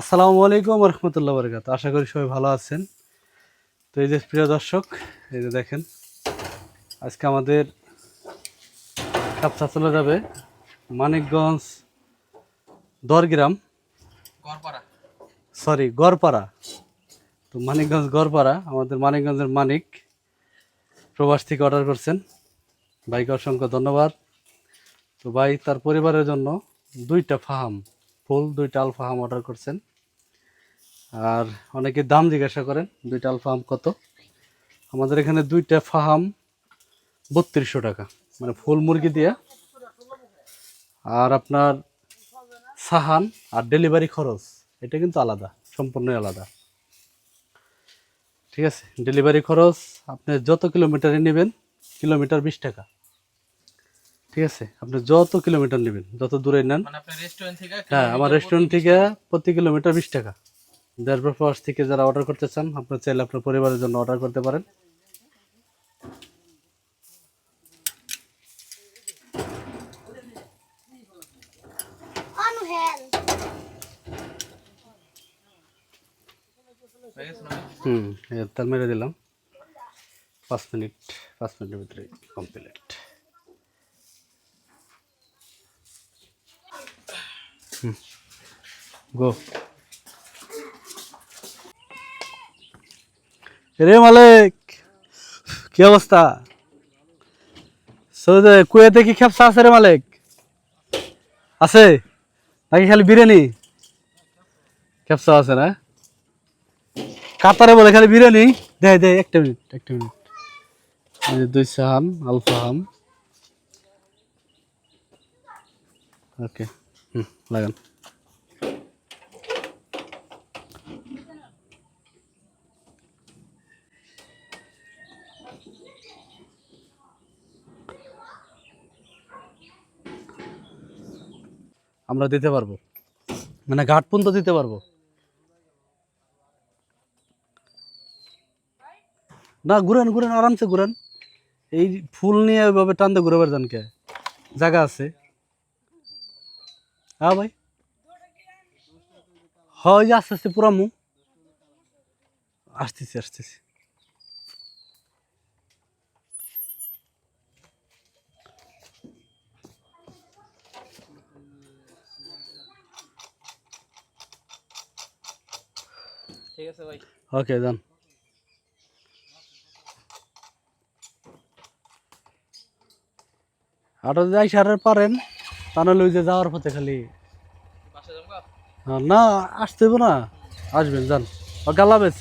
আসসালামু আলাইকুম রহমতুল্লাহ বরকাত। আশা করি সবাই ভালো আছেন। তো এই যে প্রিয় দর্শক এই যে দেখেন আজকে আমাদের কাপসা চলে যাবে মানিকগঞ্জ দরগ্রাম। গড়পাড়া। সরি গড়পাড়া। তো মানিকগঞ্জ গড়পাড়া আমাদের মানিকগঞ্জের মানিক প্রবাস থেকে অর্ডার করছেন। ভাইকে অসংখ্য ধন্যবাদ। তো ভাই তার পরিবারের জন্য দুইটা ফাহাম। ফুল দুইটা আল ফাহাম অর্ডার করছেন। আর অনেকে দাম জিজ্ঞাসা করেন, দুইটা আল ফাহাম কত? আমাদের এখানে দুইটা ফাহাম বত্রিশশো টাকা মানে ফুল মুরগি দিয়ে। আর আপনার সাহান আর ডেলিভারি খরচ, এটা কিন্তু আলাদা, সম্পূর্ণই আলাদা। ঠিক আছে? ডেলিভারি খরচ, আপনি যত কিলোমিটারে নেবেন কিলোমিটার বিশ টাকা। ঠিক আছে? আপনি যত কিলোমিটার নেবেন যত দূরে নেন মানে রেস্টুরেন্ট থেকে হ্যাঁ আমার রেস্টুরেন্ট থেকে প্রতি কিলোমিটার বিশ টাকা। দেড় প্রবাস থেকে যারা অর্ডার করতে চান আপনার চাইলে আপনার পরিবারের জন্য অর্ডার করতে পারেন? হুম তার মেরে দিলাম। পাঁচ মিনিট পাঁচ মিনিটের ভিতরে কমপ্লিট গো। রে মালিক, কি অবস্থা? কুয়েতে কি খেপসা আছে রে মালিক? আছে? নাকি খালি বিরিয়ানি? খেপসা আছে না? কাতারে বলে খালি বিরিয়ানি? দে দে, একটা মিনিট একটা মিনিট। দুই সাহান আলফা হাম। ওকে। হুম, লাগান। আমরা দিতে পারব। মানে ঘাট পর্যন্ত দিতে পারব। না, ঘুরেন ঘুরেন, আরামসে ঘুরেন। এই ফুল নিয়ে ওইভাবে টানতে ঘুরে বেড়ান কে? জায়গা আছে। হ্যাঁ ভাই। হয় যে আস্তে আস্তে পুরা মু আসতেছি আসতেছি। ঠিক আছে ভাই। ওকে যান। আরও যাই সারের পারেন তা নাহলে ওই যে যাওয়ার পথে খালি। আহ, না আসতেব না। আসবেন যান। গালা গালাবেশ